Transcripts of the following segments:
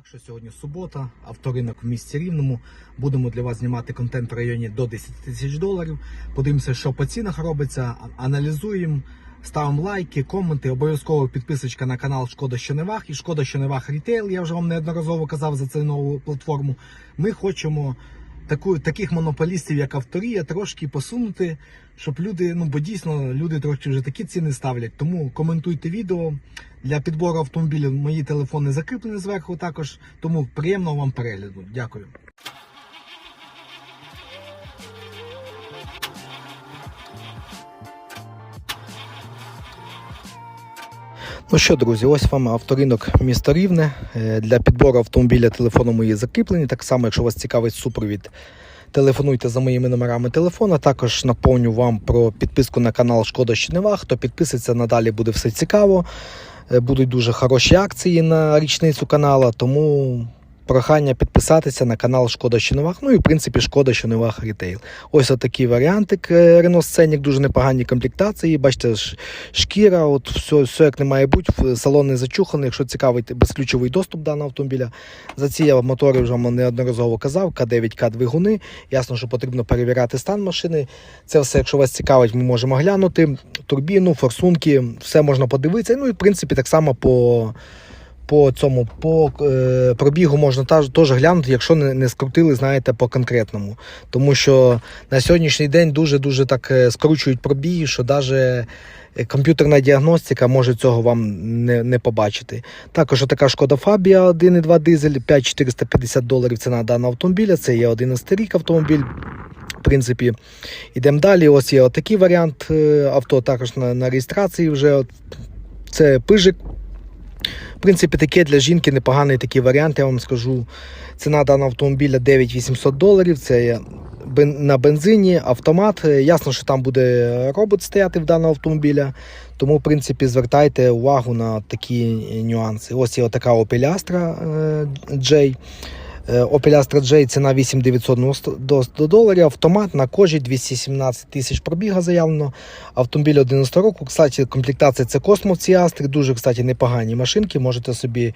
Так що сьогодні субота, авторинок в місті Рівному. Будемо для вас знімати контент в районі до 10 тисяч доларів. Подивимося, що по цінах робиться, аналізуємо, ставимо лайки, коменти. Обов'язково підписочка на канал Шкода що не вах і Шкода що не вах Рітейл. Я вже вам неодноразово казав за цю нову платформу. Ми хочемо таку, таких монополістів, як авторія, трошки посунути, щоб люди, ну бо дійсно люди трошки вже такі ціни ставлять. Тому коментуйте відео. Для підбору автомобілів мої телефони закріплені зверху також. Тому приємного вам перегляду. Дякую. Ну що, друзі, ось вам авторинок міста Рівне. Е, Для підбору автомобіля телефону мої закріплені. Так само, якщо вас цікавить супровід, телефонуйте за моїми номерами телефона. Також наповню вам про підписку на канал Шкода Щенева. Хто підписується, надалі буде все цікаво. Е, Будуть дуже хороші акції на річницю канала, тому прохання підписатися на канал Шкода Щеневах. Ну і в принципі Шкода Щеневах Рітейл. Ось отакий варіантик е, Renault Scenic, дуже непогані комплектації. Бачите, шкіра, от все, все як не має бути. Салон не зачуханий. Якщо цікавить безключовий доступ даного автомобіля. За ці я мотори вже неодноразово казав. К9, К двигуни. Ясно, що потрібно перевіряти стан машини. Це все, якщо вас цікавить, ми можемо глянути. Турбіну, форсунки, все можна подивитися. Ну і в принципі так само по. По цьому по е, пробігу можна теж глянути, якщо не, не скрутили, знаєте, по конкретному. Тому що на сьогоднішній день дуже дуже так е, скручують пробіги, що навіть комп'ютерна діагностика може цього вам не, не побачити. Також така шкода Фабія 1,2 дизель, 5450 доларів ціна даного автомобіля. Це є 11 рік автомобіль. В принципі, йдемо далі. Ось є отакий варіант е, авто, також на, на реєстрації вже. Це пижик. В принципі, таке для жінки непоганий такий варіант, я вам скажу. Ціна даного автомобіля 9800 доларів. Це на бензині, автомат. Е, Ясно, що там буде робот стояти в даного автомобіля. Тому, в принципі, звертайте увагу на такі нюанси. Ось є така Opel Astra е, J. Е, Opel J ціна 8990 доларів. Автомат на кожі 217 тисяч пробіга заявлено. Автомобіль 11 року. Кстати, комплектація це космос ці Астри. Дуже, кстати, непогані машинки. Можете собі.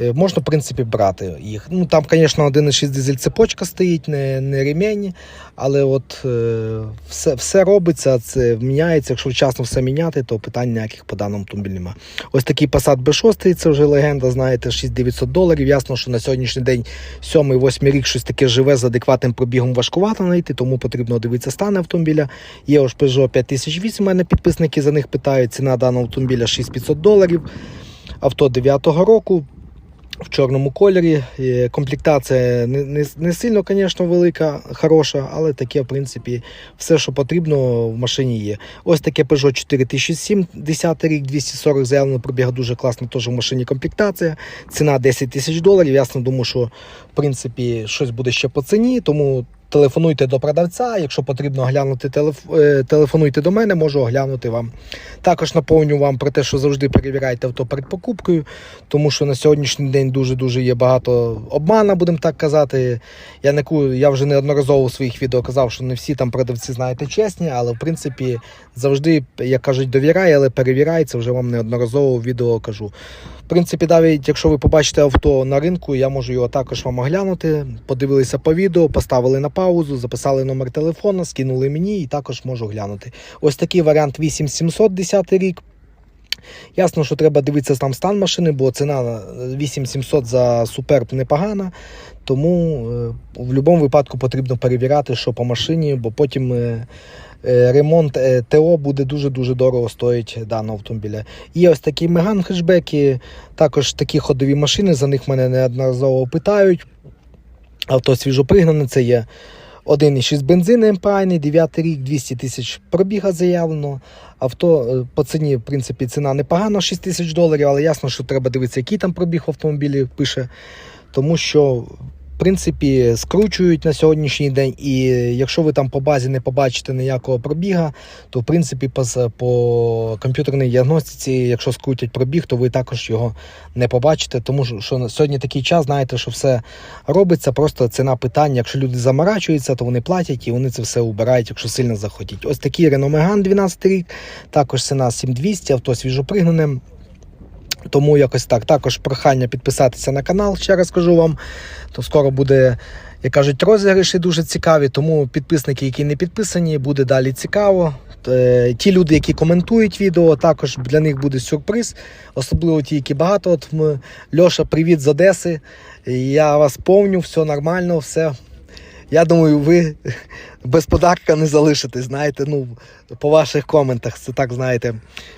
Е, Можна, в принципі, брати їх. Ну, там, звісно, 1,6 дизель цепочка стоїть, не, не ремені, але от е, все, все робиться, це міняється. Якщо вчасно все міняти, то питань ніяких по даному автомобілі немає. Ось такий Passat B6, це вже легенда, знаєте, 6900 доларів. Ясно, що на сьогоднішній день 7-8 рік щось таке живе з адекватним пробігом важкувато знайти, тому потрібно дивитися стан автомобіля. Є ось Peugeot 5008, у мене підписники за них питають. Ціна даного автомобіля 6500 доларів. Авто 9-го року. В чорному кольорі. Комплектація не, не, не сильно, звісно, велика, хороша, але таке, в принципі, все, що потрібно в машині є. Ось таке Peugeot 4007, 10 рік, 240 заявлено пробіга дуже класно, теж в машині комплектація. Ціна 10 тисяч доларів. Ясно, думаю, що в принципі щось буде ще по ціні, тому телефонуйте до продавця. Якщо потрібно оглянути телеф... е, телефонуйте до мене, можу оглянути вам. Також наповню вам про те, що завжди перевіряйте авто перед покупкою, тому що на сьогоднішній день дуже-дуже є багато обмана, будемо так казати. Я не я вже неодноразово у своїх відео казав, що не всі там продавці, знаєте, чесні, але в принципі завжди, як кажуть, довіряй, але перевіряй, це вже вам неодноразово відео кажу. Принципі, навіть якщо ви побачите авто на ринку, я можу його також вам оглянути. Подивилися по відео, поставили на паузу, записали номер телефона, скинули мені і також можу глянути. Ось такий варіант 8700 10 рік. Ясно, що треба дивитися там стан машини, бо ціна 8700 за суперб непогана. Тому е, в будь-якому випадку потрібно перевіряти, що по машині, бо потім е, е, ремонт ТО буде дуже-дуже дорого стоїть даного автомобіля. Є ось такі меган хешбеки, також такі ходові машини, за них мене неодноразово питають. Авто свіжопригнане, це є 1,6 бензин МПАйний, 9 рік, 200 тисяч пробіга заявлено. Авто е, по ціні, в принципі, ціна непогана, 6 тисяч доларів, але ясно, що треба дивитися, який там пробіг в автомобілі пише. Тому що, принципі, скручують на сьогоднішній день, і якщо ви там по базі не побачите ніякого пробіга, то в принципі по, по комп'ютерній діагностиці, якщо скрутять пробіг, то ви також його не побачите. Тому що на сьогодні такий час, знаєте, що все робиться, просто ціна питання. Якщо люди заморачуються, то вони платять і вони це все убирають, якщо сильно захотіть. Ось такий Renault Megane 12 рік, також ціна 7200, авто свіжопригнане. Тому якось так. Також прохання підписатися на канал, ще раз кажу вам. То скоро буде, як кажуть, розіграші дуже цікаві. Тому підписники, які не підписані, буде далі цікаво. Е, Ті люди, які коментують відео, також для них буде сюрприз. Особливо ті, які багато. От ми, Льоша, привіт з Одеси. Я вас повню, все нормально, все. Я думаю, ви без подарка не залишитесь, знаєте, ну, по ваших коментах. Це так, знаєте,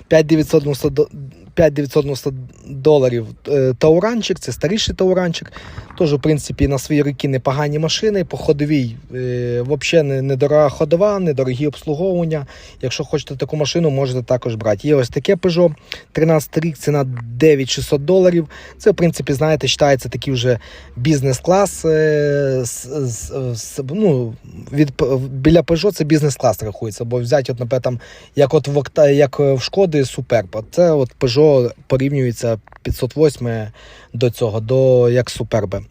5990 доларів е, тауранчик, це старіший тауранчик. Тож, в принципі, на свої роки непогані машини. По ходовій е, взагалі не, недорога ходова, недорогі обслуговування. Якщо хочете таку машину, можете також брати. Є ось таке Peugeot 13 рік, ціна 9600 доларів. Це, в принципі, знаєте, вважається такий вже бізнес-клас. Е, ну, від, біля Peugeot це бізнес-клас рахується, бо взяти, от, наприклад, там, як от в, як в Шкоди Суперба. Це от Peugeot порівнюється 508 до цього, до як Суперби.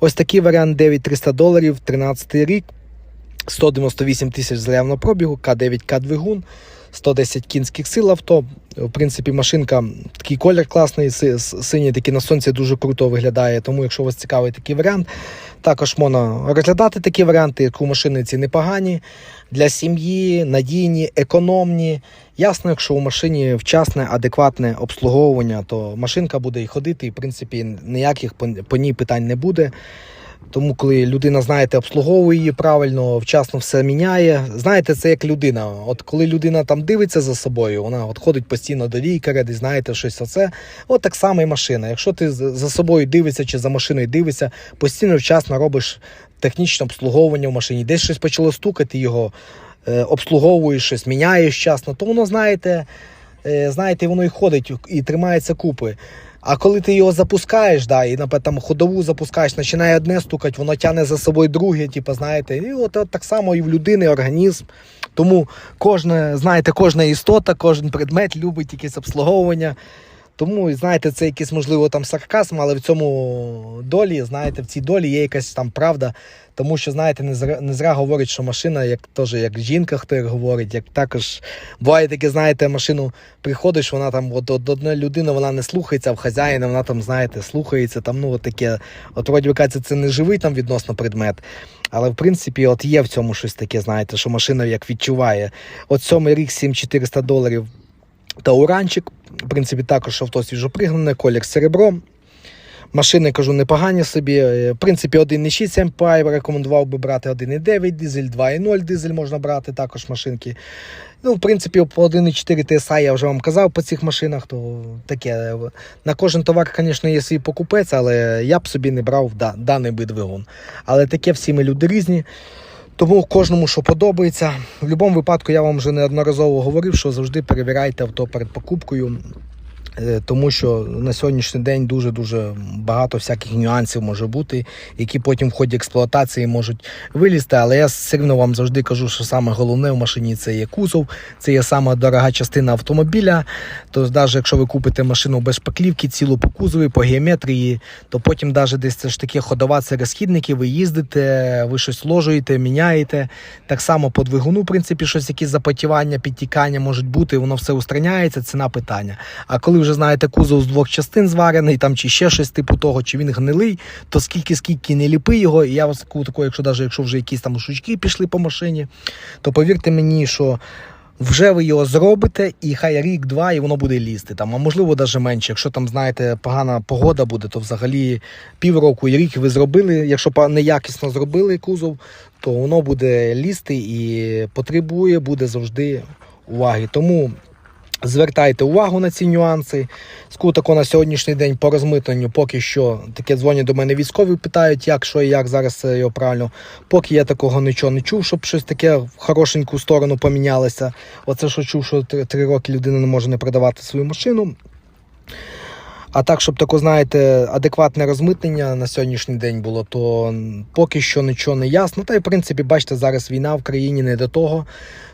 Ось такий варіант 9300 доларів, 13 рік, 198 тисяч заявного пробігу, К9К двигун, 110 кінських сил авто. В принципі, машинка, такий колір класний, си- синій такий на сонці дуже круто виглядає. Тому, якщо вас цікавий такий варіант, також можна розглядати такі варіанти, яку машини ці непогані для сім'ї, надійні, економні. Ясно, якщо у машині вчасне, адекватне обслуговування, то машинка буде і ходити, і в принципі ніяких по ній питань не буде. Тому, коли людина, знаєте, обслуговує її правильно, вчасно все міняє. Знаєте, це як людина. От коли людина там дивиться за собою, вона от ходить постійно до лікаря, десь знаєте, щось оце. От так само і машина. Якщо ти за собою дивишся чи за машиною дивишся, постійно вчасно робиш технічне обслуговування в машині, десь щось почало стукати його, е, обслуговуєш щось, міняєш вчасно, то воно, знаєте, е, знаєте, воно і ходить і тримається купи. А коли ти його запускаєш, да, і наприклад, там ходову запускаєш, починає одне стукати, воно тягне за собою друге, типу, знаєте, і от, от так само і в людини організм. Тому кожне, знаєте, кожна істота, кожен предмет любить якесь обслуговування. Тому, знаєте, це якийсь, можливо, там сарказм, але в цьому долі, знаєте, в цій долі є якась там правда. Тому що, знаєте, не зря, не зря говорять, що машина, як теж як жінка, хто говорить, як також буває таке, знаєте, машину приходиш, вона там от, от одна людина вона не слухається, а в хазяїна вона там, знаєте, слухається. Там, ну, от таке. От вроді кажеться, це не живий там відносно предмет. Але в принципі, от є в цьому щось таке, знаєте, що машина як відчуває. От сьомий рік 7400 доларів Тауранчик, в принципі, також авто свіжопригнане, колір серебро. Машини, кажу, непогані собі. Е, В принципі, 1,6 MPI рекомендував би брати 1,9 дизель, 2,0 дизель можна брати також машинки. Ну, в принципі, по 1,4 TSI я вже вам казав по цих машинах, то таке. На кожен товар, звісно, є свій покупець, але я б собі не брав да, даний би двигун. Але таке всі ми люди різні. Тому кожному, що подобається. В будь-якому випадку я вам вже неодноразово говорив, що завжди перевіряйте авто перед покупкою. Е, Тому що на сьогоднішній день дуже-дуже багато всяких нюансів може бути, які потім в ході експлуатації можуть вилізти. Але я все рівно вам завжди кажу, що саме головне в машині це є кузов, це є сама дорога частина автомобіля. Тобто, навіть якщо ви купите машину без шпаклівки, цілу по кузові, по геометрії, то потім навіть десь це ж таке ходова, це розхідники, ви їздите, ви щось ложуєте, міняєте. Так само по двигуну, в принципі, щось якісь запотівання, підтікання можуть бути, воно все устраняється, ціна питання. А коли вже знаєте, кузов з двох частин зварений, там чи ще щось типу того, чи він гнилий, то скільки скільки не ліпи його, і я вас таку, якщо навіть якщо вже якісь там шучки пішли по машині, то повірте мені, що. Вже ви його зробите, і хай рік-два, і воно буде лізти. Там, а можливо, навіть менше. Якщо там, знаєте, погана погода буде, то взагалі півроку і рік ви зробили. Якщо неякісно зробили кузов, то воно буде лізти і потребує, буде завжди уваги. Тому Звертайте увагу на ці нюанси. Скутако на сьогоднішній день по розмитненню поки що таке дзвонять до мене військові, питають, як що і як зараз його правильно. Поки я такого нічого не чув, щоб щось таке в хорошеньку сторону помінялося. Оце що чув, що три, три роки людина не може не продавати свою машину. А так, щоб тако, знаєте, адекватне розмитнення на сьогоднішній день було, то поки що нічого не ясно. Та й в принципі, бачите, зараз війна в країні не до того.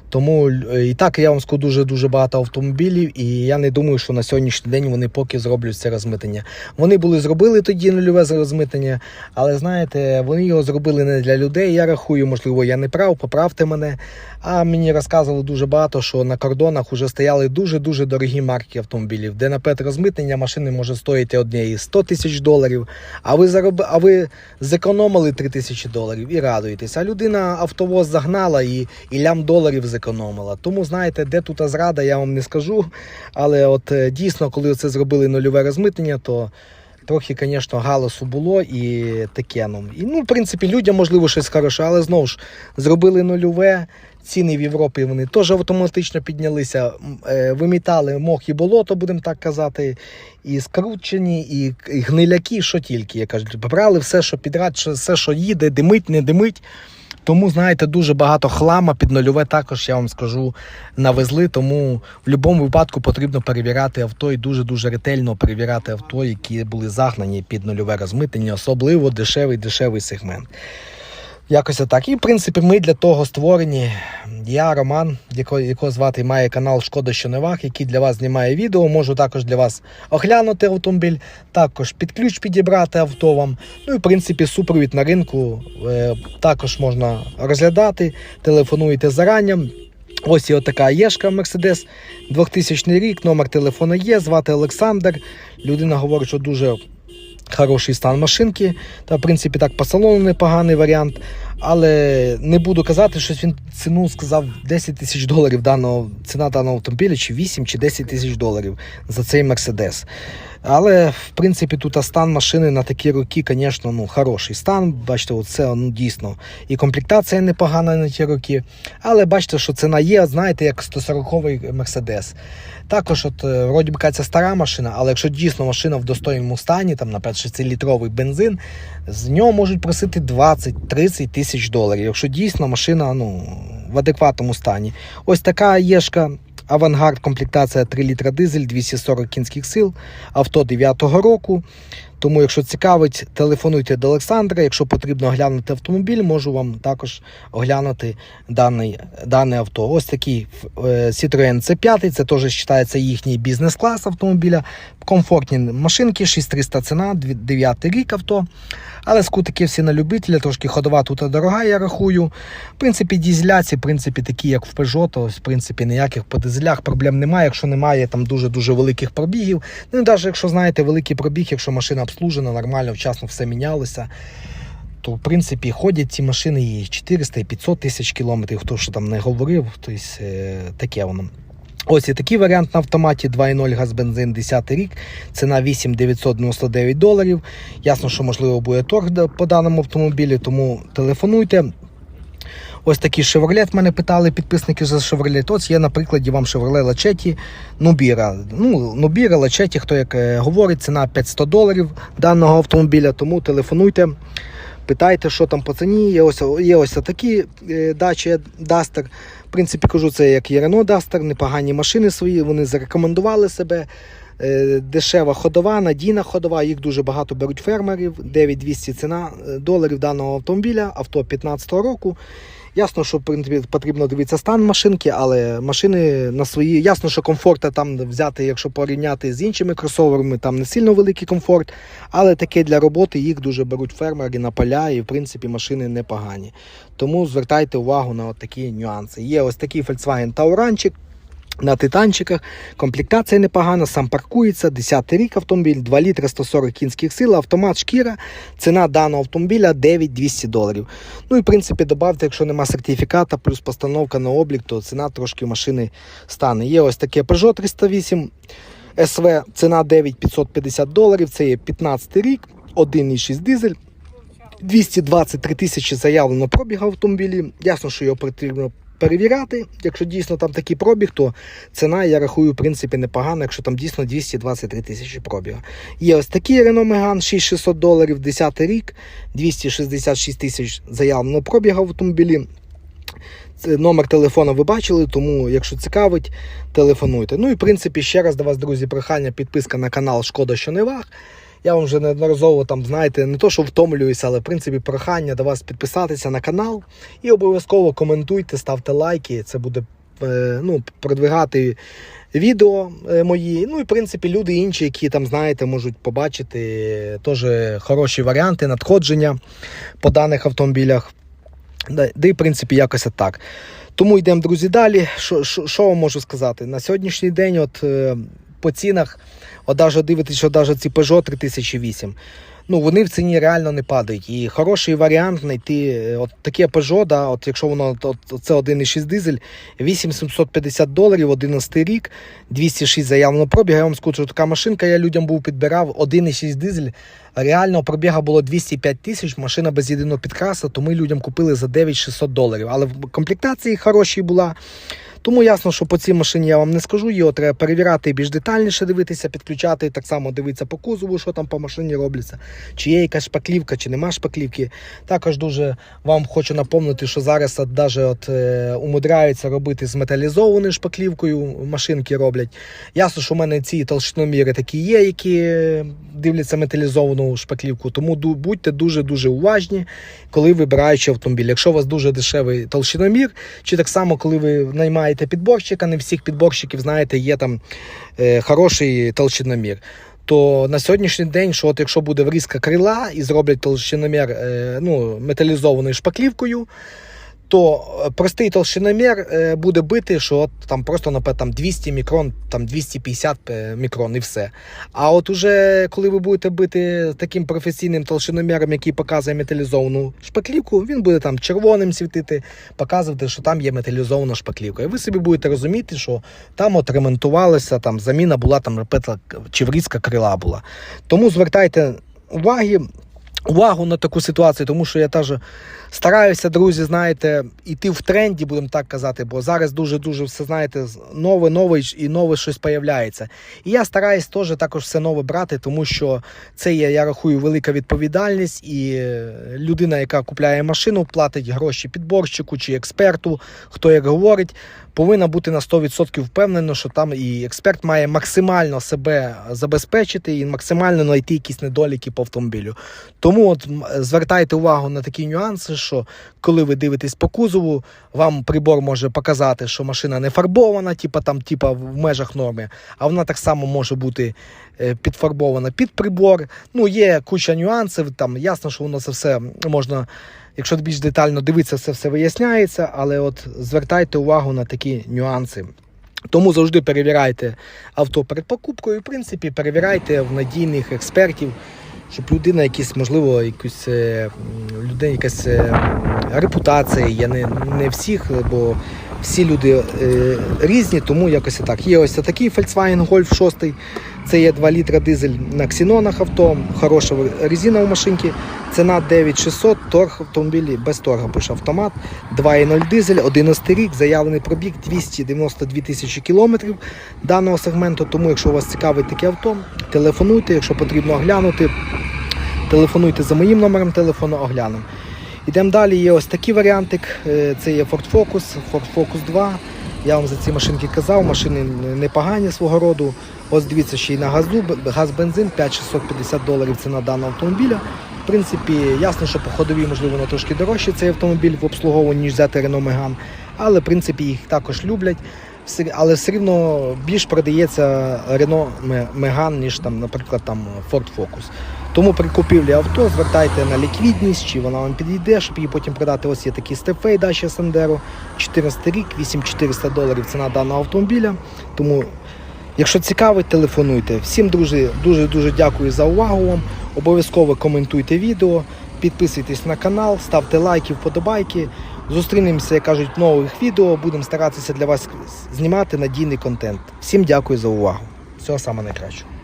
Тому е, і так я вам скажу дуже дуже багато автомобілів, і я не думаю, що на сьогоднішній день вони поки зроблять це розмитнення. Вони були зробили тоді нульове розмитнення, але знаєте, вони його зробили не для людей. Я рахую, можливо, я не прав, поправте мене. А мені розказували дуже багато, що на кордонах вже стояли дуже дуже дорогі марки автомобілів, де на розмитнення машини може стоїти однієї 100 тисяч доларів. А ви зароб... а ви зекономили 3 тисячі доларів і радуєтесь. А людина автовоз загнала і, і лям доларів зекономила. Тому знаєте, де тут зрада, я вам не скажу. Але от е, дійсно, коли це зробили нульове розмитнення, то. Трохи, звісно, галасу було і таке. Ну, і, ну, в принципі, людям можливо щось хороше, але знову ж зробили нульове. Ціни в Європі вони теж автоматично піднялися. Е, Вимітали мох і болото, будемо так казати, і скручені, і, гниляки, що тільки. Я кажу, брали все, що підряд, все, що їде, димить, не димить. Тому, знаєте, дуже багато хлама під нульове також, я вам скажу, навезли. Тому в будь-якому випадку потрібно перевіряти авто і дуже-дуже ретельно перевіряти авто, які були загнані під нульове розмитнення, особливо дешевий дешевий сегмент. Якось так. І в принципі, ми для того створені. Я Роман, якого, звати має канал Шкода що не ваг, який для вас знімає відео. Можу також для вас оглянути автомобіль, також під ключ підібрати авто вам. Ну і в принципі супровід на ринку е, також можна розглядати. Телефонуєте заранням. Ось і така Єшка Мерседес 2000 рік, номер телефона є, звати Олександр. Людина говорить, що дуже хороший стан машинки. Та, в принципі, так по салону непоганий варіант. Але не буду казати, що він ціну сказав 10 тисяч доларів даного ціна даного автомобіля, чи 8, чи 10 тисяч доларів за цей Мерседес. Але в принципі тут стан машини на такі роки, звісно, ну, хороший стан. Бачите, оце ну, дійсно і комплектація непогана на ті роки. Але бачите, що ціна є, знаєте, як 140-й Мерседес. Також, от, е, вроді би це стара машина, але якщо дійсно машина в достойному стані, там, наприклад, 6-літровий бензин, з нього можуть просити 20-30 тисяч доларів. Якщо дійсно машина ну, в адекватному стані. Ось така єшка. Авангард комплектація 3 літра дизель, 240 кінських сил, авто 9-го року. Тому, якщо цікавить, телефонуйте до Олександра. Якщо потрібно оглянути автомобіль, можу вам також оглянути даний, дане авто. Ось такий е, Citroen C5, це теж вважається їхній бізнес-клас автомобіля. Комфортні машинки, 6300 ціна, 9 рік авто. Але скутики всі на любителя, трошки ходова тут дорога, я рахую. В принципі, дізеляці, в принципі, такі, як в Peugeot, то, в принципі, ніяких по дизелях проблем немає, якщо немає там дуже-дуже великих пробігів. Ну, навіть якщо знаєте великий пробіг, якщо машина обслужена, нормально, вчасно все мінялося. То, в принципі, ходять ці машини і 400, і 500 тисяч кілометрів, хто що там не говорив, тобто таке воно. Ось і такий варіант на автоматі 2.0 газ бензин 10 рік. Ціна 8999 доларів. Ясно, що можливо буде торг по даному автомобілі, тому телефонуйте. Ось такий Chevrolet мене питали підписники за Chevrolet. Ось є на прикладі вам Chevrolet Lachetti Nubira. Ну, Nubira, Lachetti, хто як е, говорить, ціна 500 доларів даного автомобіля, тому телефонуйте. Питайте, що там по ціні. Є ось, є ось такі е, дачі Duster. В принципі, кажу, це як є Renault Duster, непогані машини свої, вони зарекомендували себе. Е, Дешева ходова, надійна ходова, їх дуже багато беруть фермерів. 9200 ціна е, доларів даного автомобіля, авто 15 року. Ясно, що в принципі, потрібно дивитися стан машинки, але машини на свої. Ясно, що комфорта там взяти, якщо порівняти з іншими кросоверами, там не сильно великий комфорт. Але таке для роботи їх дуже беруть фермери на поля, і в принципі машини непогані. Тому звертайте увагу на от такі нюанси. Є ось такий Volkswagen Tauranчик. На титанчиках комплектація непогана, сам паркується, 10 рік автомобіль, 2 літри 140 кінських сил, автомат шкіра, ціна даного автомобіля 9200 доларів. Ну і в принципі добавте, якщо нема сертифіката, плюс постановка на облік, то ціна трошки машини стане. Є ось таке Peugeot 308 SV, ціна 9550 доларів, це є 15 рік, 1,6 дизель. 223 тисячі заявлено пробіг автомобілі. Ясно, що його потрібно перевіряти. Якщо дійсно там такий пробіг, то ціна, я рахую, в принципі, непогана, якщо там дійсно 223 тисячі пробіга. Є ось такий Renault Megane 6600 доларів, 10 рік, 266 тисяч заявлено пробіга в автомобілі. Номер телефону ви бачили, тому якщо цікавить, телефонуйте. Ну і в принципі, ще раз до вас, друзі, прохання, підписка на канал Шкода, що не ваг. Я вам вже неодноразово там, знаєте, не то, що втомлююся, але в принципі прохання до вас підписатися на канал і обов'язково коментуйте, ставте лайки. Це буде е, ну, продвигати відео е, мої. Ну і в принципі люди інші, які там, знаєте, можуть побачити е, теж хороші варіанти надходження по даних автомобілях. Да, і в принципі якось так. Тому йдемо, друзі, далі. Що, що, вам можу сказати? На сьогоднішній день, от по цінах, от даже дивитесь, що навіть ці Peugeot 3008, ну вони в ціні реально не падають. І хороший варіант знайти е, от таке Peugeot, да, от якщо воно от, от, це 1,6 дизель, 8750 доларів, 11 рік, 206 заявлено пробіг. Я вам скажу, така машинка, я людям був підбирав 1,6 дизель. Реально пробіга було 205 тисяч, машина без єдиного підкраса, то ми людям купили за 9600 доларів. Але в комплектації хорошій була. Тому ясно, що по цій машині я вам не скажу, його треба перевіряти більш детальніше дивитися, підключати, так само дивитися по кузову, що там по машині робляться, чи є якась шпаклівка, чи нема шпаклівки. Також дуже вам хочу напомнити, що зараз от, от, е, умудряються робити з металізованою шпаклівкою, машинки роблять. Ясно, що в мене ці толщиноміри такі є, які дивляться металізовану шпаклівку, тому будьте дуже-дуже уважні, коли вибираючи автомобіль. Якщо у вас дуже дешевий толщиномір, чи так само, коли ви наймаєте підборщика, не всіх підборщиків, знаєте, є там е, хороший толщиномір. То на сьогоднішній день, що от якщо буде врізка крила і зроблять толщиномір е, ну, металізованою шпаклівкою, то е, простий толщиномір е, буде бити, що от там просто наприклад, там 200 мікрон, там 250 е, мікрон і все. А от уже коли ви будете бити таким професійним толщиноміром, який показує металізовану шпаклівку, він буде там червоним світити, показувати, що там є металізована шпаклівка. І ви собі будете розуміти, що там от ремонтувалося, там заміна була, там наприклад, чи крила була. Тому звертайте уваги. Увагу на таку ситуацію, тому що я теж стараюся, друзі, знаєте, йти в тренді, будемо так казати, бо зараз дуже-дуже все, знаєте, нове, нове і нове щось появляється. І я стараюсь теж також все нове брати, тому що це є, я рахую, велика відповідальність, і е, людина, яка купляє машину, платить гроші підборщику чи експерту, хто як говорить, повинна бути на 100% впевнена, що там і експерт має максимально себе забезпечити і максимально знайти якісь недоліки по автомобілю. Тому от звертайте увагу на такі нюанси, що коли ви дивитесь по кузову, вам прибор може показати, що машина не фарбована, типа там, типа в межах норми, а вона так само може бути е, підфарбована під прибор. Ну, є куча нюансів. Там ясно, що воно це все можна. Якщо більш детально дивитися, це все виясняється, але от звертайте увагу на такі нюанси. Тому завжди перевіряйте авто перед покупкою. В принципі, перевіряйте в надійних експертів, щоб людина якісь, можливо, якусь е, людина, якась е, репутація є. Не, не всіх, бо всі люди е, різні, тому якось так. Є ось такий Volkswagen Golf 6. Це є 2 літра дизель на ксенонах авто, хороша резина в машинці. Ціна 9600, торг автомобілі без торгу пише автомат. 2.0 дизель, 11 рік, заявлений пробіг 292 тисячі кілометрів даного сегменту. Тому, якщо вас цікавить таке авто, телефонуйте, якщо потрібно оглянути, телефонуйте за моїм номером телефону, оглянемо. Йдемо далі. Є ось такий варіантик. Е, Це є Ford Focus, Ford Focus 2. Я вам за ці машинки казав, машини непогані свого роду. Ось дивіться, ще й на газу, газ бензин 5650 доларів ціна даного автомобіля. В принципі, ясно, що по ходовій, можливо, воно трошки дорожче цей автомобіль в обслуговуванні, ніж взяти Renault Megane, але в принципі їх також люблять. Але все рівно більш продається Renault Megane, ніж там, наприклад, там Ford Focus. Тому при купівлі авто звертайте на ліквідність, чи вона вам підійде, щоб її потім продати. Ось є такий Stepway Dacia Sandero, 14 рік, 8400 доларів ціна даного автомобіля. Тому, якщо цікавить, телефонуйте. Всім, друзі, дуже дуже дякую за увагу вам. Обов'язково коментуйте відео, підписуйтесь на канал, ставте лайки, вподобайки. Зустрінемося, як кажуть, в нових відео. Будемо старатися для вас знімати надійний контент. Всім дякую за увагу. Всього самого найкращого.